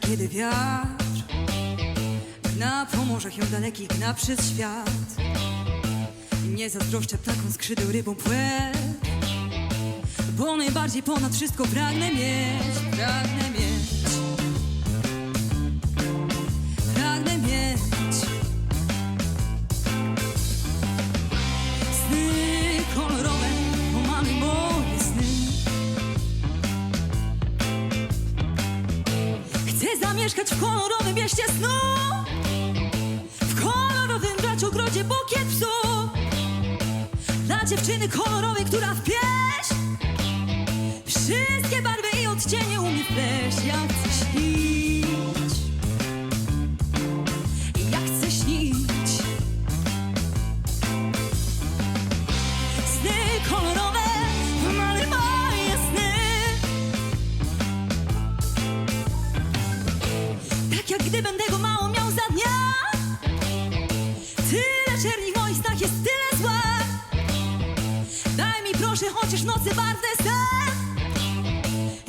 kiedy wiatr Gna po morzach ją dalekich, gna przez świat. Nie zazdroszczę ptakom skrzydeł rybą płet Bo najbardziej ponad wszystko pragnę mieć Pragnę zamieszkać w kolorowym mieście snu. W kolorowym brać ogrodzie bukiet psów Dla dziewczyny kolorowej, która w pieśń Wszystkie barwy i odcienie umie wpleść Ja chcę jak gdy będę go mało miał za dnia. Tyle czerni w moich snach jest tyle zła. Daj mi proszę chociaż nocy barwny sen.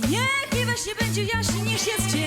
Niech mi we śnie będzie jaśniej niż jest dzień